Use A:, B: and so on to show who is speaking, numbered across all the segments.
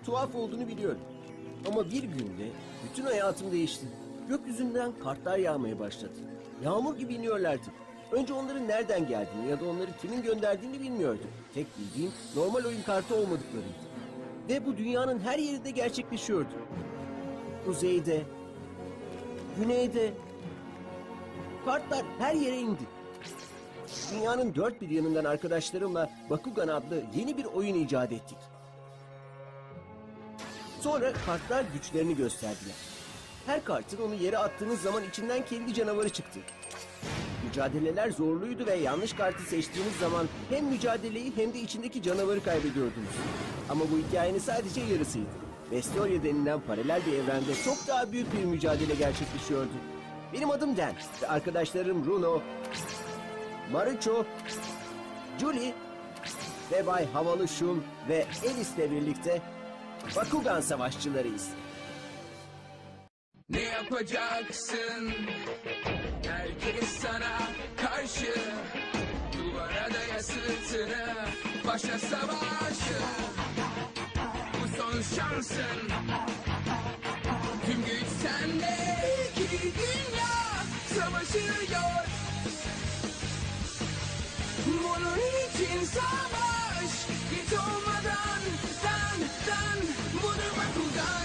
A: bunun tuhaf olduğunu biliyorum. Ama bir günde bütün hayatım değişti. Gökyüzünden kartlar yağmaya başladı. Yağmur gibi iniyorlardı. Önce onların nereden geldiğini ya da onları kimin gönderdiğini bilmiyordum. Tek bildiğim normal oyun kartı olmadıklarıydı. Ve bu dünyanın her yerinde gerçekleşiyordu. Kuzeyde, güneyde, kartlar her yere indi. Dünyanın dört bir yanından arkadaşlarımla Bakugan adlı yeni bir oyun icat ettik. Sonra kartlar güçlerini gösterdiler. Her kartın onu yere attığınız zaman içinden kendi canavarı çıktı. Mücadeleler zorluydu ve yanlış kartı seçtiğiniz zaman hem mücadeleyi hem de içindeki canavarı kaybediyordunuz. Ama bu hikayenin sadece yarısıydı. Vestoria denilen paralel bir evrende çok daha büyük bir mücadele gerçekleşiyordu. Benim adım Dan ve arkadaşlarım Runo, Marucho, Julie ve Bay Havalı Şun ve Alice'le birlikte Bakugan savaşçılarıyız.
B: Ne yapacaksın? Herkes sana karşı Duvara daya sırtını Başla savaşı Bu son şansın Tüm güç sende İki dünya savaşıyor Bunun için savaş Git olmadan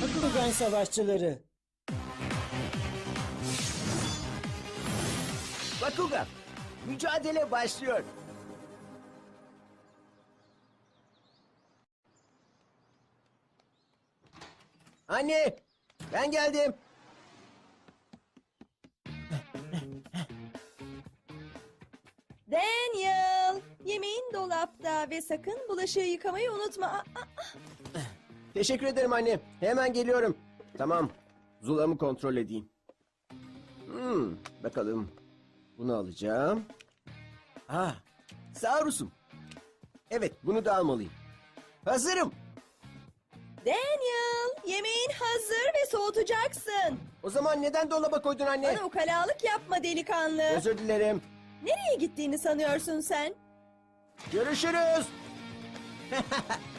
B: Bakugan
C: savaşçıları.
A: Bakugan, mücadele başlıyor. Anne, ben geldim.
D: Daniel, yemeğin dolapta ve sakın bulaşığı yıkamayı unutma. Aa, aa,
A: Teşekkür ederim anne. Hemen geliyorum. Tamam. Zulamı kontrol edeyim. Hmm, bakalım. Bunu alacağım. Ah, Saurus'um. Evet, bunu da almalıyım. Hazırım.
D: Daniel, yemeğin hazır ve soğutacaksın.
A: O zaman neden dolaba koydun anne?
D: Bana ukalalık yapma delikanlı.
A: Özür dilerim.
D: Nereye gittiğini sanıyorsun sen?
A: Görüşürüz.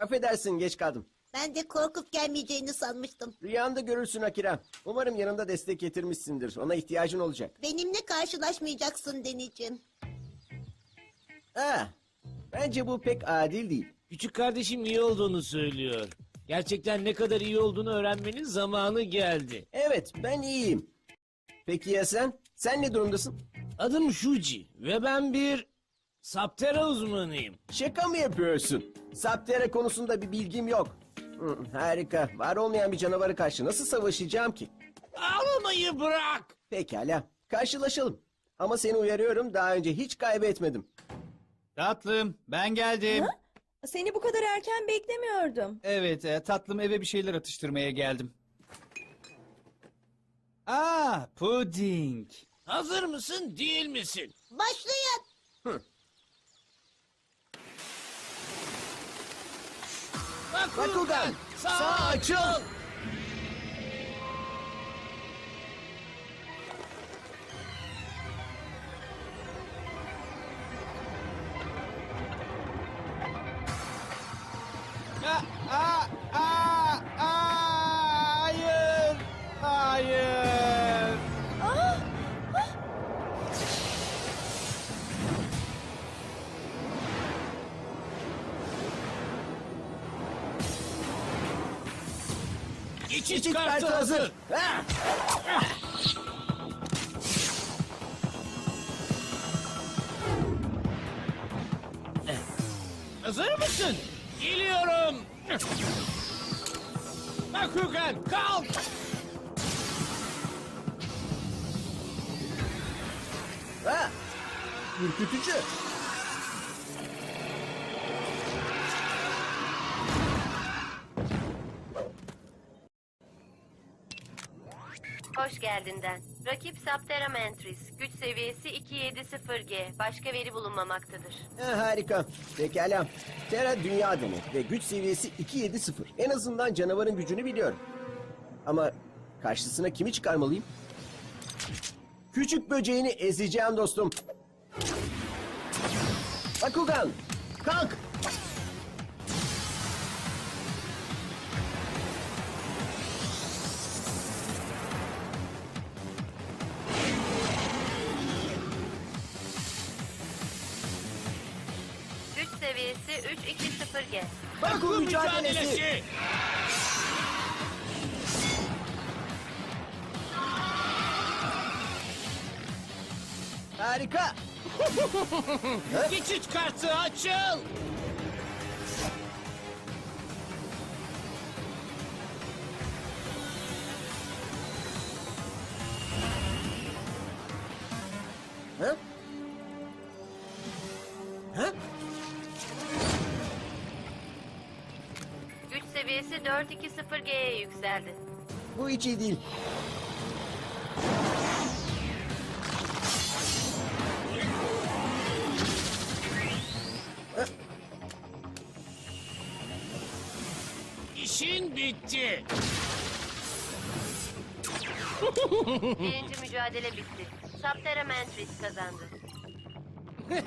A: Affedersin geç kaldım.
E: Ben de korkup gelmeyeceğini sanmıştım.
A: Rüyanda görürsün Akira. Umarım yanında destek getirmişsindir. Ona ihtiyacın olacak.
E: Benimle karşılaşmayacaksın Denizciğim.
A: Ha, bence bu pek adil değil.
F: Küçük kardeşim iyi olduğunu söylüyor. Gerçekten ne kadar iyi olduğunu öğrenmenin zamanı geldi.
A: Evet, ben iyiyim. Peki ya sen? Sen ne durumdasın?
F: Adım Shuji ve ben bir Saptera uzmanıyım.
A: Şaka mı yapıyorsun? Saptere konusunda bir bilgim yok. Hı, harika. Var olmayan bir canavarı karşı nasıl savaşacağım ki?
F: Ağlamayı bırak.
A: Pekala. Karşılaşalım. Ama seni uyarıyorum daha önce hiç kaybetmedim.
G: Tatlım ben geldim.
D: Ha? Seni bu kadar erken beklemiyordum.
G: Evet e, tatlım eve bir şeyler atıştırmaya geldim. Aa puding.
F: Hazır mısın değil misin?
E: Başlayın.
A: Bakugan, sağ açıl.
F: Geçit kartı hazır.
A: hazır. Ha!
F: Hazır mısın? Geliyorum. Bakugan kalk.
A: Ha! Ürkütücü.
H: Hoş geldinden. Rakip Saptera Mantris. Güç seviyesi 270G. Başka veri bulunmamaktadır.
A: Ha, harika. Pekala. Terra dünya demek ve güç seviyesi 270. En azından canavarın gücünü biliyorum. Ama karşısına kimi çıkarmalıyım? Küçük böceğini ezeceğim dostum. Bakugan, kalk.
H: Seviyesi 320G.
A: Baku mücadelesi.
F: mücadelesi.
A: Harika.
F: Geçit kartı açıl.
H: 420G'ye yükseldi.
A: Bu hiç iyi değil.
F: İşin bitti.
H: Birinci mücadele bitti. Saptera Mantris kazandı.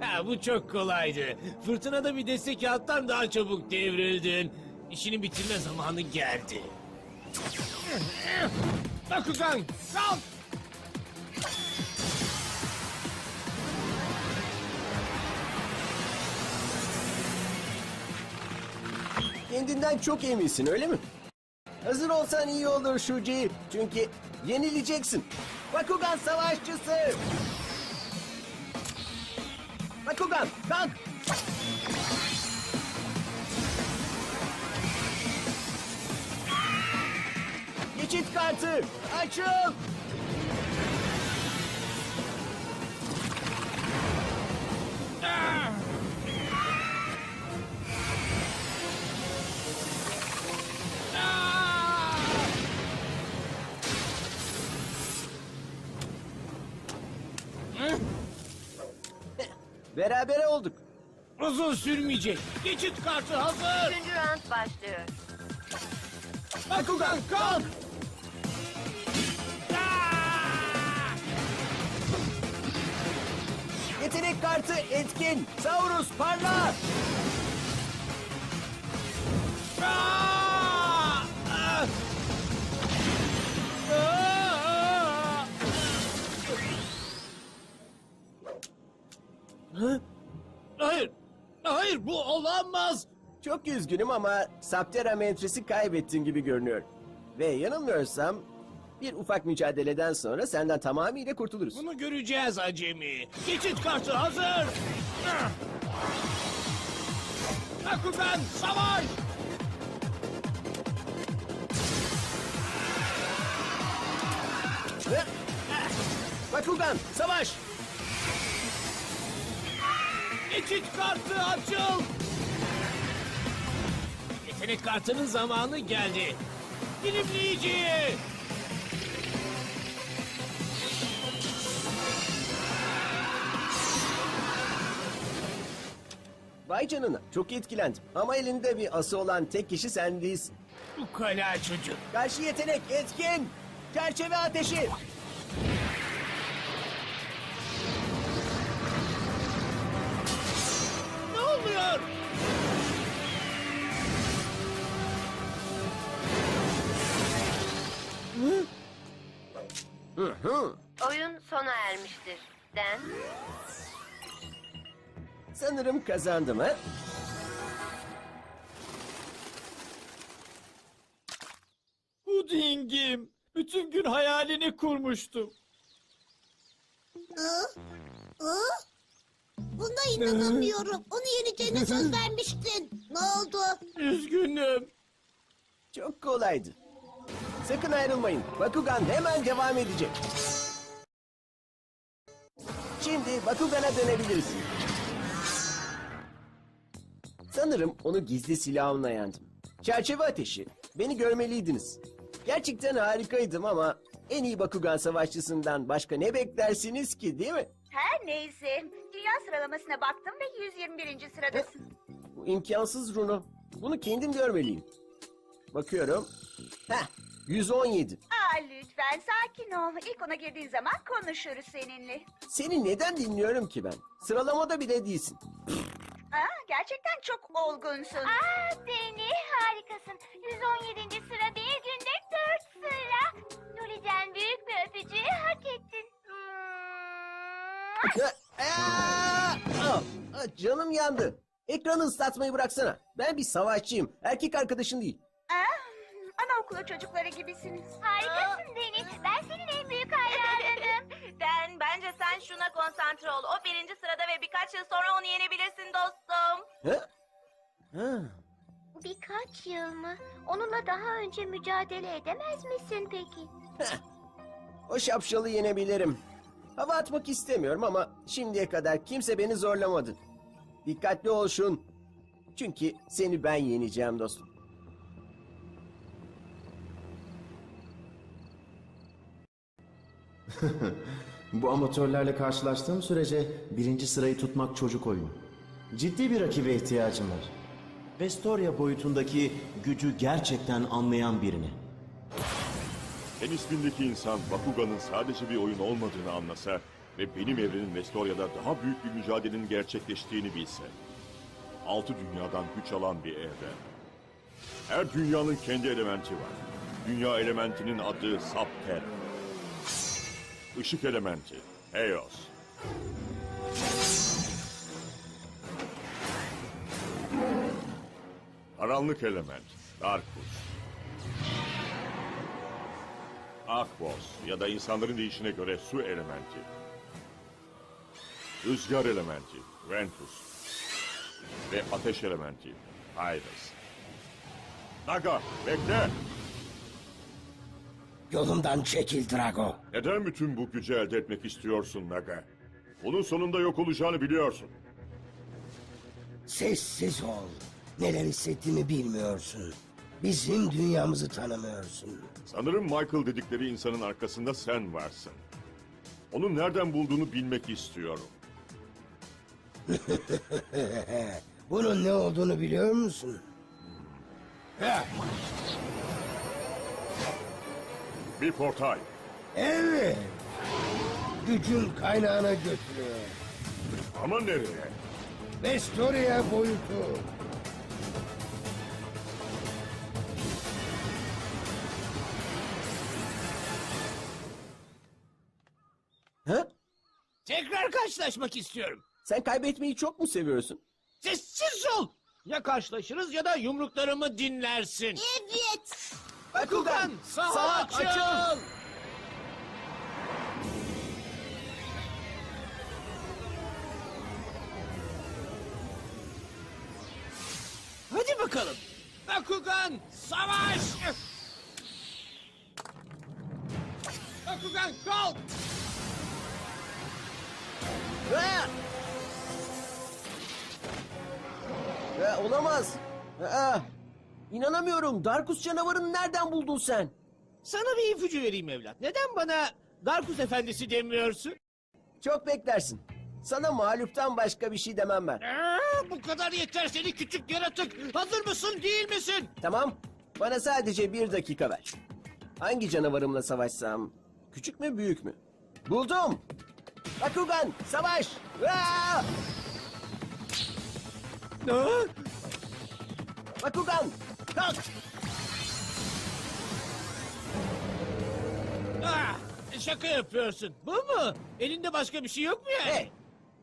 F: ha, bu çok kolaydı. Fırtınada bir destek alttan daha çabuk devrildin. İşini bitirme zamanı geldi. Bakugan kalk.
A: Kendinden çok eminsin öyle mi? Hazır olsan iyi olur Shuji. Çünkü yenileceksin. Bakugan savaşçısı. Bakugan kalk. Geçit kartı açıl. Berabere olduk.
F: Uzun sürmeyecek. Geçit kartı hazır.
H: Üçüncü round başlıyor.
A: Bakugan kalk. Yetenek kartı etkin. Saurus parla.
F: Hayır. Hayır bu olamaz.
A: Çok üzgünüm ama Saptera mentresi kaybettin gibi görünüyor. Ve yanılmıyorsam bir ufak mücadeleden sonra senden tamamıyla kurtuluruz.
F: Bunu göreceğiz acemi. Geçit kartı hazır. Bakugan savaş.
A: Bakugan savaş.
F: Geçit kartı açıl. Yetenek kartının zamanı geldi. Dilimleyici.
A: Vay canına çok etkilendim. Ama elinde bir ası olan tek kişi sen değilsin.
F: Bu kala çocuk.
A: Karşı yetenek etkin. Çerçeve ateşi.
F: Ne oluyor?
A: Hı hı.
H: Oyun sona ermiştir. Den,
A: Sanırım kazandım ha.
G: Pudingim. Bütün gün hayalini kurmuştum.
E: Hı? Hı? Buna inanamıyorum. Onu yeneceğine söz vermiştin. Ne oldu?
G: Üzgünüm.
A: Çok kolaydı. Sakın ayrılmayın. Bakugan hemen devam edecek. Şimdi Bakugan'a dönebiliriz. Sanırım onu gizli silahımla yendim. Çerçeve ateşi. Beni görmeliydiniz. Gerçekten harikaydım ama en iyi Bakugan savaşçısından başka ne beklersiniz ki değil mi?
C: Her neyse. Dünya sıralamasına baktım ve 121. sıradasın.
A: Bu imkansız Runo. Bunu kendim görmeliyim. Bakıyorum. Heh, 117.
C: Aa lütfen sakin ol. İlk ona girdiğin zaman konuşuruz seninle.
A: Seni neden dinliyorum ki ben? Sıralamada bile değilsin.
C: Aa, gerçekten çok olgunsun.
I: Aa Deni harikasın. 117. sıra bir günde 4 sıra. Nuri'den büyük bir öpücüğü hak ettin.
A: Aa! Aa! Aa, Canım yandı. Ekranı ıslatmayı bıraksana. Ben bir savaşçıyım. Erkek arkadaşın değil.
C: Anaokulu çocukları gibisiniz.
I: Harikasın Deni. Ben senin en büyük hayranınım.
H: Den bence sen şuna konsantre ol. O birinci sırada ve birkaç yıl sonra onu yenebilirsin dostum.
A: Ha? Ha.
I: Birkaç yıl mı? Onunla daha önce mücadele edemez misin peki?
A: O şapşalı yenebilirim. Hava atmak istemiyorum ama şimdiye kadar kimse beni zorlamadı. Dikkatli ol şun. Çünkü seni ben yeneceğim dostum.
J: Bu amatörlerle karşılaştığım sürece birinci sırayı tutmak çocuk oyunu. Ciddi bir rakibe ihtiyacım var. Vestoria boyutundaki gücü gerçekten anlayan birini.
K: En ismindeki insan Bakugan'ın sadece bir oyun olmadığını anlasa ve benim evrenin Vestoria'da daha büyük bir mücadelenin gerçekleştiğini bilse. Altı dünyadan güç alan bir evren. Her dünyanın kendi elementi var. Dünya elementinin adı Sapter. Işık elementi, Eos. Karanlık element, Darkus. Akbos ya da insanların deyişine göre su elementi. Rüzgar elementi, Ventus. Ve ateş elementi, Iris. Naga, bekle!
L: Yolumdan çekil Drago.
K: Neden bütün bu gücü elde etmek istiyorsun Naga? Bunun sonunda yok olacağını biliyorsun.
L: Sessiz ol. Neler hissettiğimi bilmiyorsun. Bizim dünyamızı tanımıyorsun.
K: Sanırım Michael dedikleri insanın arkasında sen varsın. Onun nereden bulduğunu bilmek istiyorum.
L: Bunun ne olduğunu biliyor musun? Heh,
K: Bir portal.
L: Evet. Gücün kaynağına götürüyor.
K: Ama nereye?
L: Vestoria boyutu.
A: Ha?
F: Tekrar karşılaşmak istiyorum.
A: Sen kaybetmeyi çok mu seviyorsun?
F: Sessiz ol. Ya karşılaşırız ya da yumruklarımı dinlersin.
E: Evet.
F: Bakugan, saha açıl.
A: açıl.
F: Hadi bakalım. Bakugan, savaş. Bakugan, kalk.
A: Ha! Ha, olamaz. Ha, İnanamıyorum. Darkus canavarını nereden buldun sen?
F: Sana bir ipucu vereyim evlat. Neden bana Darkus Efendisi demiyorsun?
A: Çok beklersin. Sana mağluptan başka bir şey demem ben.
F: Aa, bu kadar yeter seni küçük yaratık. Hazır mısın değil misin?
A: Tamam. Bana sadece bir dakika ver. Hangi canavarımla savaşsam? Küçük mü büyük mü? Buldum. Bakugan savaş. Aa, Bakugan kalk.
F: ah, şaka yapıyorsun. Bu mu? Elinde başka bir şey yok mu yani?
A: Hey.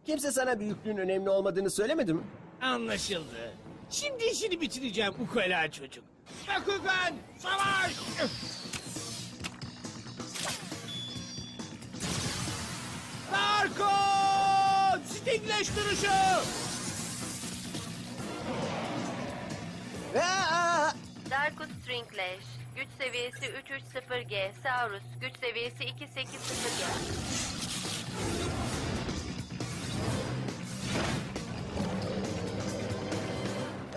A: Kimse sana büyüklüğün önemli olmadığını söylemedi mi?
F: Anlaşıldı. Şimdi işini bitireceğim ukala çocuk. Bakugan, savaş! Darko! Stingleş duruşu!
H: Darkus Stringlash. Güç seviyesi 330G. Saurus. Güç seviyesi 280G.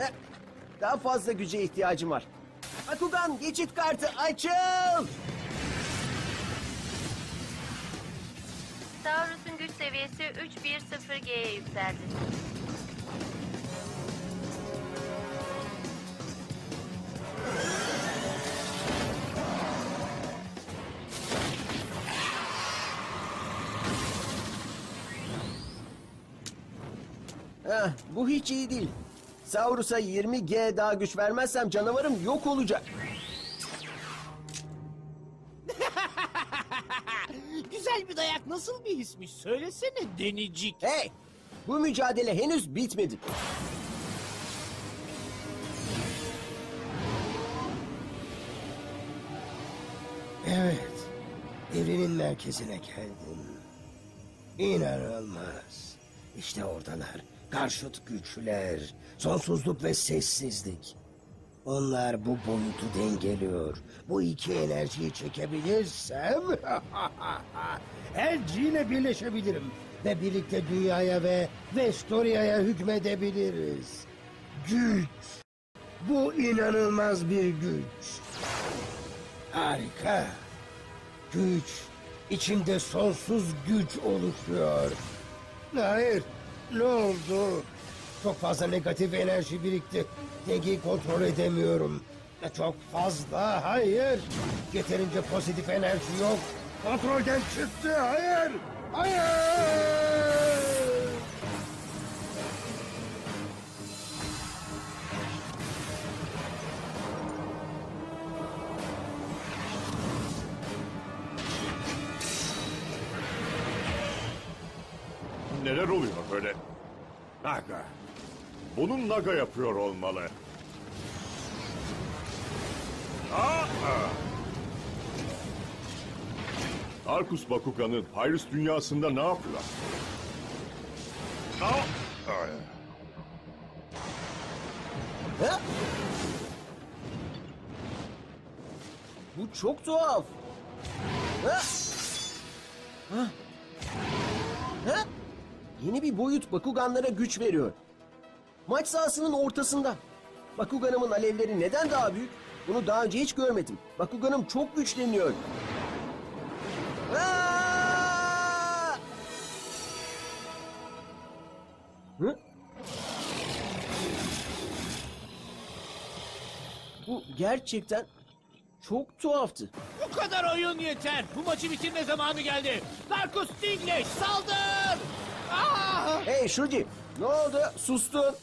A: Eh, Daha fazla güce ihtiyacım var. Bakugan geçit kartı açıl.
H: Saurus'un güç seviyesi 310G'ye yükseldi.
A: Bu hiç iyi değil. Saurus'a 20G daha güç vermezsem canavarım yok olacak.
F: Güzel bir dayak nasıl bir hismiş? Söylesene denicik.
A: Hey! Bu mücadele henüz bitmedi.
L: Evet. Evrenin merkezine geldim. İnanılmaz. İşte oradalar. Karşıt güçler. Sonsuzluk ve sessizlik. Onlar bu boyutu dengeliyor. Bu iki enerjiyi çekebilirsem... Elci ile birleşebilirim. Ve birlikte dünyaya ve Vestoria'ya hükmedebiliriz. Güç. Bu inanılmaz bir güç. Harika. Güç. İçinde sonsuz güç oluşuyor. Hayır. Ne oldu? Çok fazla negatif enerji birikti. Dengeyi kontrol edemiyorum. Çok fazla. Hayır. Yeterince pozitif enerji yok. Kontrolden çıktı. Hayır. Hayır.
K: Naga yapıyor olmalı. Arkus Bakugan'ın Pyrus dünyasında ne yapıyor?
A: Bu çok tuhaf. Ha? Ha? Ha? Yeni bir boyut Bakuganlara güç veriyor. Maç sahasının ortasında. Bakuganımın alevleri neden daha büyük? Bunu daha önce hiç görmedim. Bakuganım çok güçleniyor. Aa! Hı? Bu gerçekten çok tuhaftı.
F: Bu kadar oyun yeter. Bu maçı bitirme zamanı geldi. Darkus Stingleş saldır! Ah!
A: Hey Shuji, ne oldu? Sustun.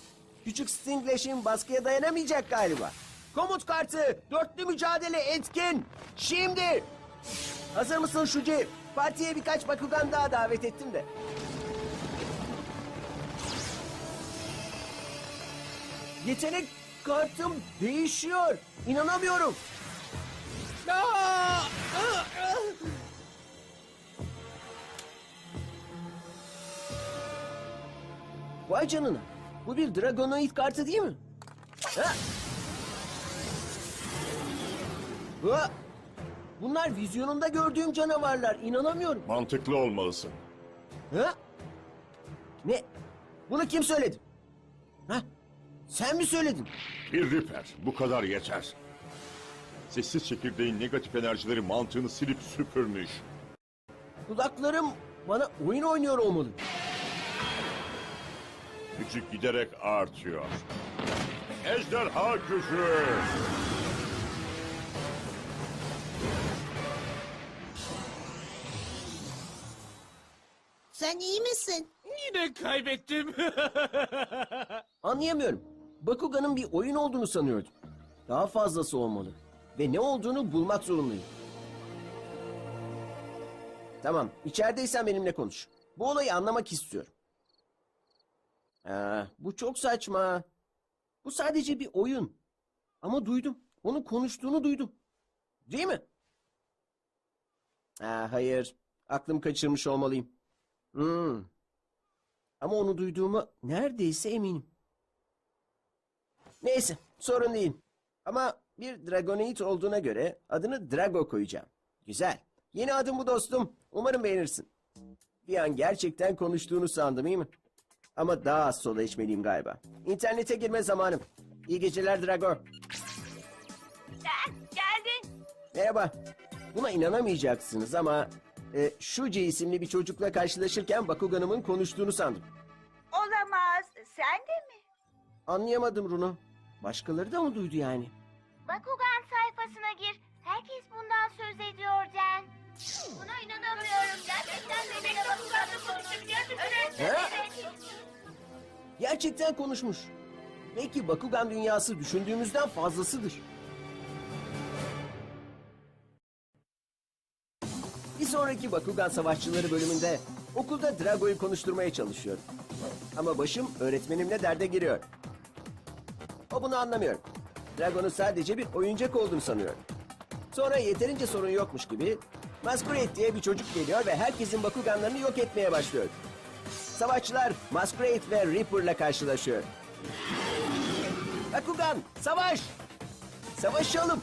A: Küçük Stinglash'in baskıya dayanamayacak galiba. Komut kartı, dörtlü mücadele etkin. Şimdi. Hazır mısın Shuji? Partiye birkaç Bakugan daha davet ettim de. Yetenek kartım değişiyor. İnanamıyorum. Vay canına. Bu bir Dragonoid kartı değil mi? Ha? Ha? Bunlar vizyonunda gördüğüm canavarlar. İnanamıyorum.
K: Mantıklı olmalısın.
A: Ha? Ne? Bunu kim söyledi? Ha? Sen mi söyledin?
K: Bir Ripper. Bu kadar yeter. Sessiz çekirdeğin negatif enerjileri mantığını silip süpürmüş.
A: Kulaklarım bana oyun oynuyor olmalı.
K: Gücü giderek artıyor. Ejderha gücü.
E: Sen iyi misin?
F: Yine kaybettim.
A: Anlayamıyorum. Bakugan'ın bir oyun olduğunu sanıyordum. Daha fazlası olmalı. Ve ne olduğunu bulmak zorundayım. Tamam, içerideysen benimle konuş. Bu olayı anlamak istiyorum. Aa, bu çok saçma. Bu sadece bir oyun. Ama duydum. Onun konuştuğunu duydum. Değil mi? Aa, hayır. Aklım kaçırmış olmalıyım. Hmm. Ama onu duyduğuma neredeyse eminim. Neyse, sorun değil. Ama bir Dragonite olduğuna göre adını Drago koyacağım. Güzel. Yeni adım bu dostum. Umarım beğenirsin. Bir an gerçekten konuştuğunu sandım iyi mi? Ama daha az soda içmeliyim galiba. İnternete girme zamanım. İyi geceler Drago.
I: Ah, geldin.
A: Merhaba. Buna inanamayacaksınız ama... E, Shuji isimli bir çocukla karşılaşırken Bakugan'ımın konuştuğunu sandım.
C: Olamaz. Sen de mi?
A: Anlayamadım Runo. Başkaları da mı duydu yani?
I: Bakugan sayfasına gir. Herkes bundan söz ediyor Jen. Buna inanamıyorum. Gerçekten benimle Bakugan'la konuşabiliyor musun? Evet.
A: gerçekten konuşmuş. Belki Bakugan dünyası düşündüğümüzden fazlasıdır. Bir sonraki Bakugan Savaşçıları bölümünde okulda Drago'yu konuşturmaya çalışıyorum. Ama başım öğretmenimle derde giriyor. O bunu anlamıyor. Dragon'un sadece bir oyuncak olduğunu sanıyor. Sonra yeterince sorun yokmuş gibi Masquerade diye bir çocuk geliyor ve herkesin Bakuganlarını yok etmeye başlıyor. Savaşçılar Masquerade ve Reaper'la karşılaşıyor. Bakugan, savaş! Savaşalım!